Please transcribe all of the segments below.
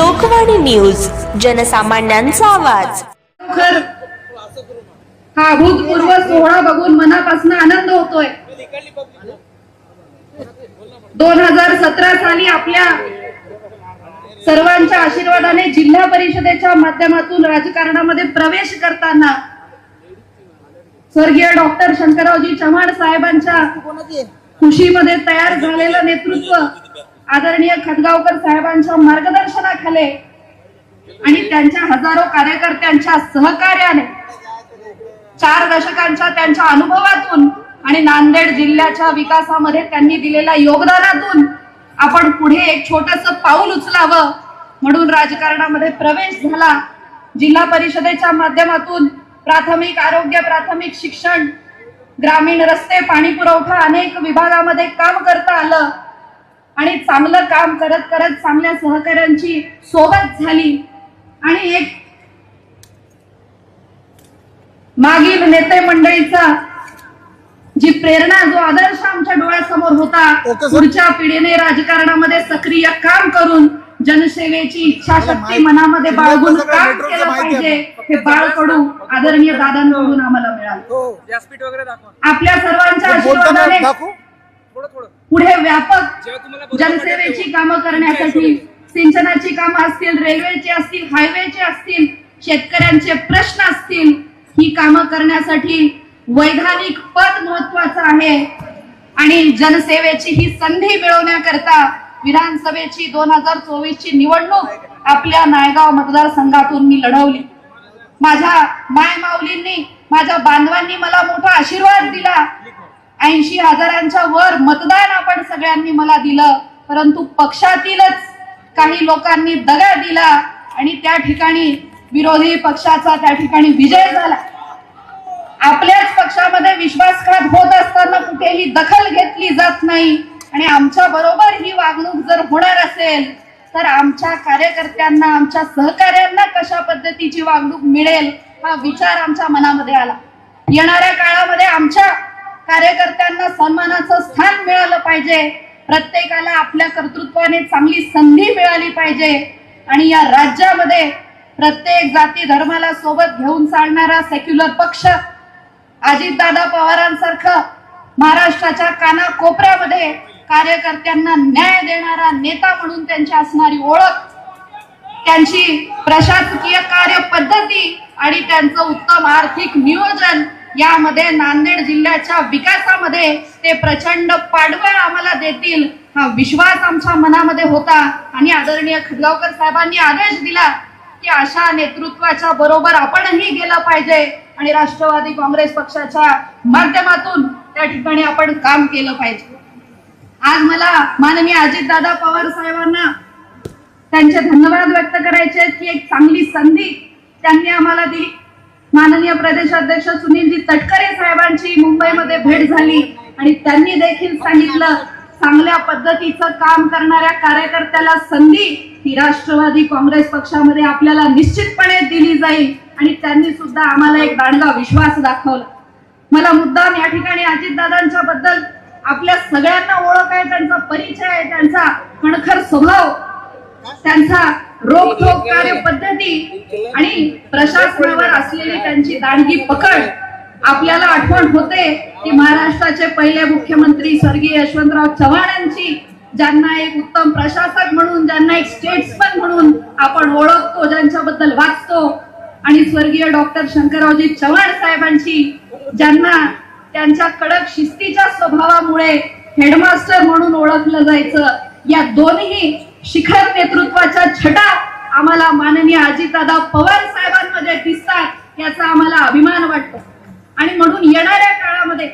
Lokvani news जनसामान्यांचा आवाज. हा अभूतपूर्व सोहळा बघून मनापासून आनंद होतोय. दोन हजार सतरा साली आपल्या सर्वांच्या आशीर्वादाने जिल्हा परिषदेच्या माध्यमातून राजकारणामध्ये प्रवेश करताना स्वर्गीय डॉक्टर शंकररावजी चव्हाण साहेबांच्या खुशीमध्ये तयार झालेलं नेतृत्व आदरणीय खतगावकर साहेबांच्या मार्गदर्शनाखाली आणि त्यांच्या हजारो कार्यकर्त्यांच्या सहकार्याने चार दशकांच्या त्यांच्या अनुभवातून आणि नांदेड जिल्ह्याच्या विकासामध्ये त्यांनी दिलेल्या योगदानातून आपण पुढे एक छोटस पाऊल उचलावं म्हणून राजकारणामध्ये प्रवेश झाला. जिल्हा परिषदेच्या माध्यमातून प्राथमिक आरोग्य प्राथमिक शिक्षण ग्रामीण रस्ते पाणी पुरवठा अनेक विभागामध्ये काम करता आलं. आणि चांगलं काम करत करत चांगल्या सहकाऱ्यांची सोबत झाली. आणि एक मागील नेते मंडळीचा जी प्रेरणा जो आदर्श आमच्या डोळ्यासमोर होता. पुढच्या पिढीने राजकारणामध्ये सक्रिय काम करून जनसेवेची इच्छाशक्ती मनामध्ये बाळगून काम केलं पाहिजे. हे बाळकडू आदरणीय दादांकडून आम्हाला मिळालं. हो. व्यासपीठ वगैरे दाखवा. आपल्या सर्वांच्या आशीर्वादाने पुढे व्यापक जनसेवेची कामं करण्यासाठी सिंचनाची कामं असतील रेल्वेची असतील हायवेचे असतील शेतकऱ्यांचे प्रश्न असतील ही कामं करण्यासाठी वैधानिक पद महत्वाचं आहे. आणि जनसेवेची ही संधी मिळवण्याकरता विधानसभेची दोन हजार चोवीस ची निवडणूक आपल्या नायगाव मतदारसंघातून मी लढवली. माझ्या माय माऊलींनी माझ्या बांधवांनी मला मोठा आशीर्वाद दिला. ऐंशी हजारांच्या वर मतदान आपण सगळ्यांनी मला दिलं परंतु पक्षातीलच काही लोकांनी दगा दिला आणि त्या ठिकाणी विरोधी पक्षाचा त्या ठिकाणी विजय झाला. आपल्याच पक्षामध्ये विश्वासघात होत असताना कुठेही दखल घेतली जात नाही आणि आमच्या बरोबर ही वागणूक जर होणार असेल तर आमच्या कार्यकर्त्यांना आमच्या सहकार्यांना कशा पद्धतीची वागणूक मिळेल हा विचार आमच्या मनामध्ये आला. येणाऱ्या काळामध्ये आमच्या कार्यकर्त्यांना सन्मानाचं स्थान मिळालं पाहिजे. प्रत्येकाला आपल्या कर्तृत्वाने चांगली संधी मिळाली पाहिजे. आणि या राज्यामध्ये प्रत्येक जाती धर्माला सोबत घेऊन चालणारा सेक्युलर पक्ष अजितदादा पवारांसारखं महाराष्ट्राच्या कानाकोपऱ्यामध्ये कार्यकर्त्यांना न्याय देणारा नेता म्हणून त्यांची असणारी ओळख त्यांची प्रशासकीय कार्यपद्धती आणि त्यांचं उत्तम आर्थिक नियोजन यामध्ये नांदेड जिल्ह्याच्या विकासामध्ये ते प्रचंड पाठबळ आम्हाला देतील. हा विश्वास आमच्या मनामध्ये होता आणि आदरणीय खडगावकर साहेबांनी आदेश दिला की अशा नेतृत्वाच्या बरोबर आपणही गेलं पाहिजे आणि राष्ट्रवादी काँग्रेस पक्षाच्या माध्यमातून त्या ठिकाणी आपण काम केलं पाहिजे. आज मला माननीय अजितदादा पवार साहेबांना त्यांचे धन्यवाद व्यक्त करायचे आहेत की एक चांगली संधी त्यांनी आम्हाला दिली. माननीय प्रदेशाध्यक्ष सुनीलजी तटकरे साहेबांची मुंबईमध्ये भेट झाली आणि त्यांनी देखील सांगितलं चांगल्या पद्धतीचं काम करणाऱ्या कार्यकर्त्याला संधी ही राष्ट्रवादी काँग्रेस पक्षामध्ये आपल्याला निश्चितपणे दिली जाईल आणि त्यांनी सुद्धा आम्हाला एक दांडगा विश्वास दाखवला. मला मुद्दाम या ठिकाणी अजितदादांच्या बद्दल आपल्या सगळ्यांना ओळख आहे त्यांचा परिचय आहे त्यांचा खणखर स्वभाव त्यांचा रोखोक कार्य पद्धती आणि प्रशासनावर असलेली त्यांची दांडगी पकड आपल्याला आठवण होते की महाराष्ट्राचे पहिले मुख्यमंत्री स्वर्गीय यशवंतराव चव्हाणांची ज्यांना एक उत्तम प्रशासक म्हणून ज्यांना एक स्टेट्समन म्हणून आपण ओळखतो ज्यांच्याबद्दल वाचतो. आणि स्वर्गीय डॉक्टर शंकररावजी चव्हाण साहेबांची ज्यांना त्यांच्या कडक शिस्तीच्या स्वभावामुळे हेडमास्टर म्हणून ओळखलं जायचं. या दोन्ही शिखर नेतृत्वाच्या छटा आम्हाला माननीय अजितदादा पवार साहेबांमध्ये दिसतात याचा आम्हाला अभिमान वाटतो. आणि म्हणून येणाऱ्या काळामध्ये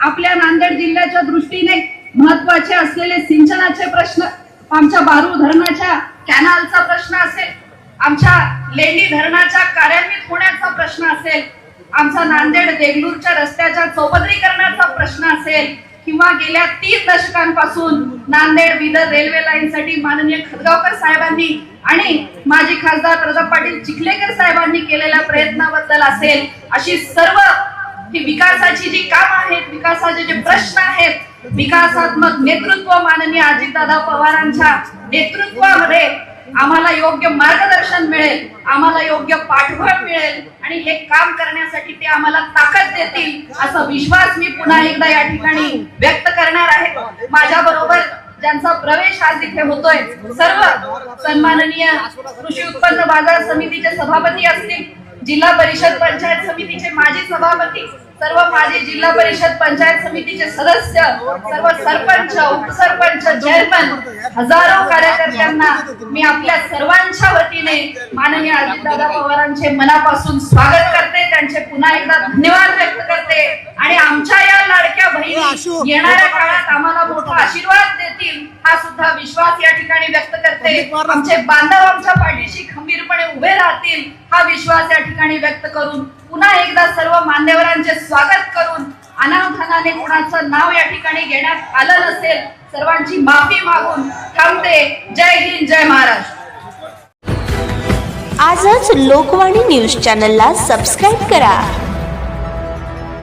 आपल्या नांदेड जिल्ह्याच्या दृष्टीने महत्त्वाचे असलेले सिंचनाचे प्रश्न आमच्या बारू धरणाच्या कॅनालचा प्रश्न असेल आमच्या लेंडी धरणाच्या कार्यान्वित होण्याचा प्रश्न असेल आमचा नांदेड देगलूरच्या रस्त्याच्या चौपदरीकरणाचा प्रश्न असेल किंवा गेल्या तीन दशकांपासून नांदेड बिदर रेल्वे लाईन साठी माननीय खदगावकर साहेबांनी आणि माजी खासदार प्रताप पाटील चिखलेकर साहेबांनी केलेल्या प्रयत्नाबद्दल असेल अशी सर्व ही विकासाची जी काम आहेत विकासाचे जे प्रश्न आहेत विकासात्मक नेतृत्व माननीय अजितदादा पवारांच्या नेतृत्वामध्ये आम्हाला योग्य मार्गदर्शन मिळेल आम्हाला योग्य पाठबळ मिळेल आणि हे काम करण्यासाठी ते आम्हाला ताकद देतील असा विश्वास मी पुन्हा एकदा या ठिकाणी व्यक्त करणार आहे. माझ्या बरोबर ज्यांचा प्रवेश आज इथे होतोय सर्व सन्माननीय कृषी उत्पन्न बाजार समितीचे सभापती असतील जिल्हा परिषद पंचायत समितीचे माजी सभापती सर्व माजी जिल्हा परिषद पंचायत समितीचे सदस्य सर्व सरपंच उपसरपंच चेअरमन हजारो कार्यकर्त्यांना मी आपल्या सर्वांच्या वतीने माननीय अजितदादा पवारांचे मनापासून स्वागत करते. त्यांचे पुन्हा एकदा धन्यवाद व्यक्त करते. आणि आमच्या या लाडक्या बहिणी येणाऱ्या काळात आम्हाला मोठा आशीर्वाद देतील हा सुद्धा विश्वास या ठिकाणी व्यक्त करते. आमचे बांधव आमच्या पाठीशी खंबीरपणे उभे राहतील हा विश्वास या ठिकाणी व्यक्त करून पुन्हा एकदा सर्व मान्यवरांचे स्वागत करून अनावधानाने कुणाचं नाव या ठिकाणी घेण्यात आलं नसेल सर्वांची माफी मागून थांबते. जय हिंद जय महाराष्ट्र. आजच लोकवाणी न्यूज चॅनलला सबस्क्राईब करा.